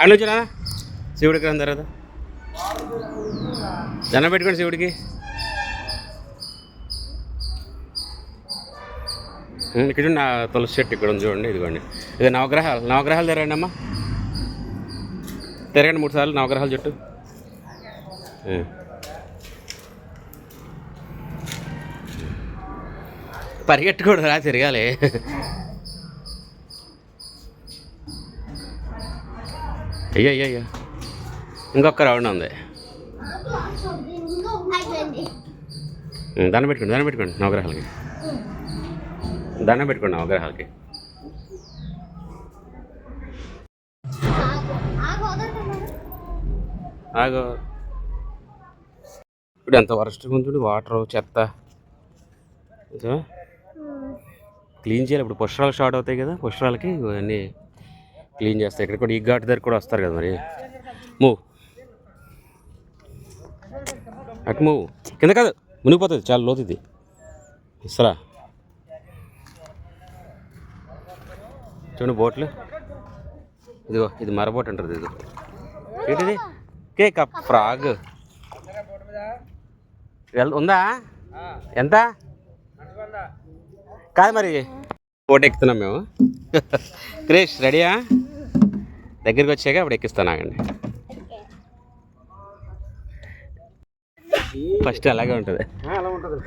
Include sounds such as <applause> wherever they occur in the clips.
అక్కడ నుంచి శివుడికి రాని తర్వాత? దండం పెట్టుకోండి శివుడికి. ఇక్కడ నా తులసి చెట్టు ఇక్కడ ఉంది చూడండి ఇదిగోండి. ఇది నవగ్రహాలు. నవగ్రహాలు తెరగండి అమ్మా. తిరగండి మూడు సార్లు నవగ్రహాల చుట్టూ. ఉమ్. పరిగెట్టకూడదు రా తిరగాలి. అయ్యో అయ్యో అయ్యో ఇంకొక రౌండ్ ఉంది. దండం పెట్టుకోండి దండం పెట్టుకోండి నవగ్రహాలకి. దండం పెట్టుకోండి నవగ్రహాలకి. ఆగు. ఇప్పుడు ఎంత వరస్ట్ ఉంటుంది వాటర్ చెత్త? క్లీన్ చేయాలి ఇప్పుడు పుష్కరాలు స్టార్ట్ అవుతాయి కదా పుష్కరాలకి ఇవన్నీ క్లీన్ చేస్తారు ఇక్కడ కూడా ఈ ఘాట్ దగ్గర కూడా వస్తారు కదా మరి. మూవ్ అటు మూవ్ కింద కాదు మునిగిపోతుంది చాలా లోతు ఇది ఇస్తారా? చూడండి బోట్లు. ఇదిగో ఇది మరబోట్ అంటారు ఇది. ఏంటిది? Cake frog. వెల్ ఉందా? ఎంత? కాదు మరి. బోట్ ఎక్కుతున్నాం మేము. <laughs> క్రేష్ రెడీయా? దగ్గరికి వచ్చాక అప్పుడు ఎక్కిస్తాను ఆగండి. ఫస్ట్ అలాగే ఉంటుంది. అలా ఉంటుంది.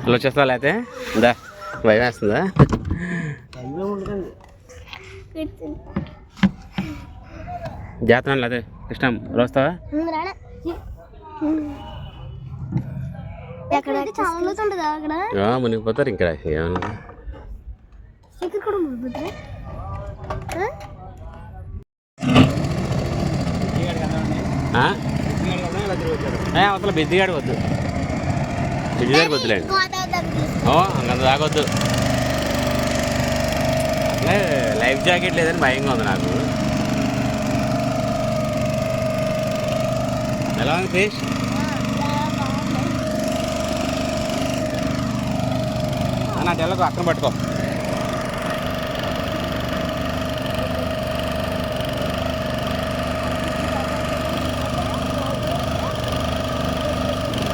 ఇలా వచ్చేస్తా లేకపోతే ఉందా భయం వేస్తుందా? జాతర లేదే కృష్ణ వస్తావా ఎక్కడ చాలా అక్కడ? మునిగిపోతారు ఇంకా. ఏమన్నా? ఇక్కడ కూడా అవతల బిద్దిగాడు వద్దు. బిద్దిగాడికి వద్దులేండి ఓ అంత తాగొద్దు లైఫ్ జాకెట్ లేదని భయంగా ఉంది నాకు. ఎలా ఉంది ఫిష్ నా తెల్లకు అక్కడ పట్టుకో.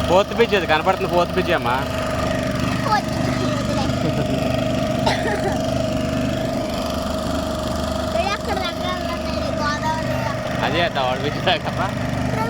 ఫోర్త్ బ్రిడ్జ్ అది కనపడుతుంది ఫోర్త్ బ్రిడ్జ్ అమ్మా. అదే తావాడు బ్రిడ్జ్ కాదు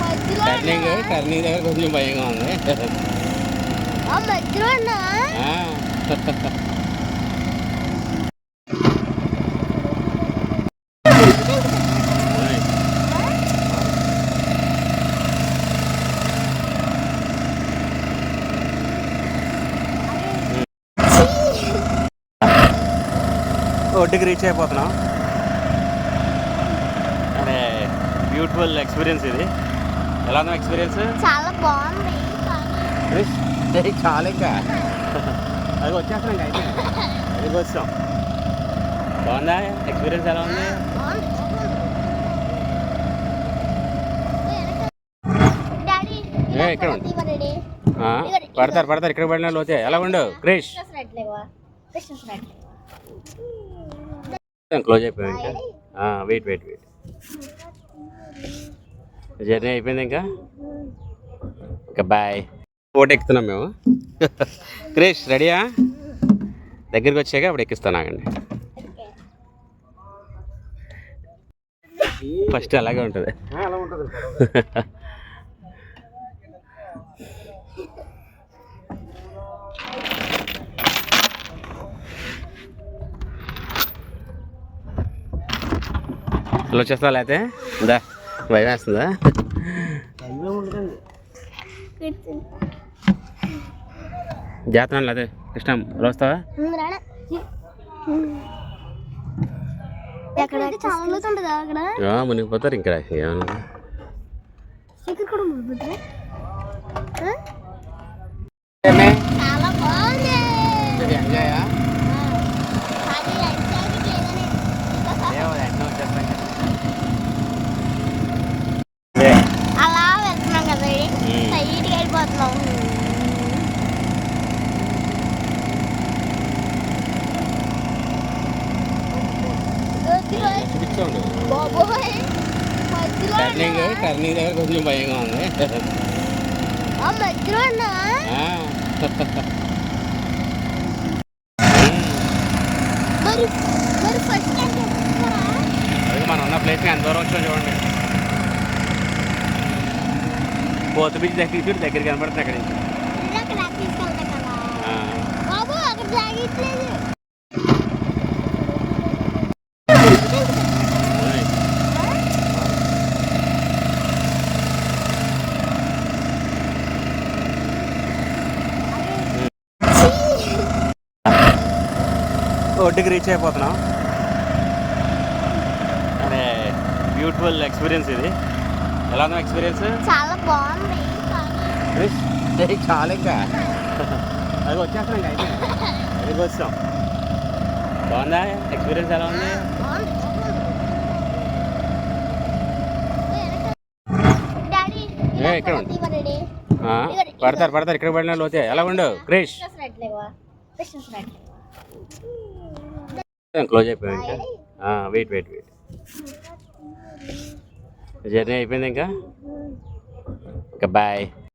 మధ్యలో టర్నింగ్ టర్నింగ్ దగ్గర కొంచెం భయంగా ఉంది. ఒడ్డుకి రీచ్ అయిపోతున్నాం అదే బ్యూటిఫుల్ ఎక్స్పీరియన్స్ ఇది. ఎలా ఉందా ఎక్స్పీరియన్స్? చాలా బాగుంది చాలా ఇంకా. <laughs> అది వచ్చేస్తున్నాం ఇంకా అయితే అది వచ్చాం బాగుందా? ఎక్స్పీరియన్స్ ఎలా ఉంది? ఇక్కడ పడతారు పడతారు. ఇక్కడ పడిన లోతే ఎలా ఉండు? క్రిష్ క్లోజ్ అయిపోయాం ఇంకా. Wait wait wait. జర్నీ అయిపోయింది ఇంకా? ఇంకా బాయ్. ఓటు ఎక్కుతున్నాం మేము. <laughs> క్రేష్ రెడీయా? దగ్గరికి వచ్చాక అప్పుడు ఎక్కిస్తాను ఆగండి. ఫస్ట్ అలాగే ఉంటుంది. వచ్చేస్తా <laughs> లేతే? ఇందా భయం వేస్తుందా జాతర లేదే కృష్ణ వస్తావా ఆ, మునిగిపోతారు ఇంకా. ఏమన్నా? ఇక్కడ? ఆ? చాలా బాగుంది ఎంజాయా అది ఎంజాయ్కి లేదని అలా వెళ్తున్నాం కదా మ్మ్. సైడ్కి వెళ్ళిపోతున్నాం బాబోయ్ మధ్యలో టర్నింగ్? టర్నింగ్ దగ్గర కొంచెం భయంగా ఉంది. మధ్యలో మనం ఉన్న ప్లేస్కి ఎంత దూరం వచ్చాం చూడండి. పోతు బీచ్ దగ్గర చూడు దగ్గర కనపడుతుంది అక్కడి నుంచి. ఒడ్డుకి రీచ్ అయిపోతున్నాం. అరే బ్యూటిఫుల్ ఎక్స్పీరియన్స్ ఇది. ఎలా ఉందా ఎక్స్పీరియన్స్ చాలా బాగుంది. చాలా ఇంకా. అది వచ్చేస్తున్నాం ఇంకా అయితే. అది వచ్చాం బాగుందా? ఎక్స్పీరియన్స్ ఎలా ఉంది? ఇక్కడ పడతారు పడతారు ఇక్కడ పడిన లోతే ఎలా ఉండు? క్రిష్ క్లోజ్ అయిపోయాం ఇంకా? వెయిట్ వెయిట్ వెయిట్ జర్నీ అయిపోయింది ఇంకా? ఇంకా బాయ్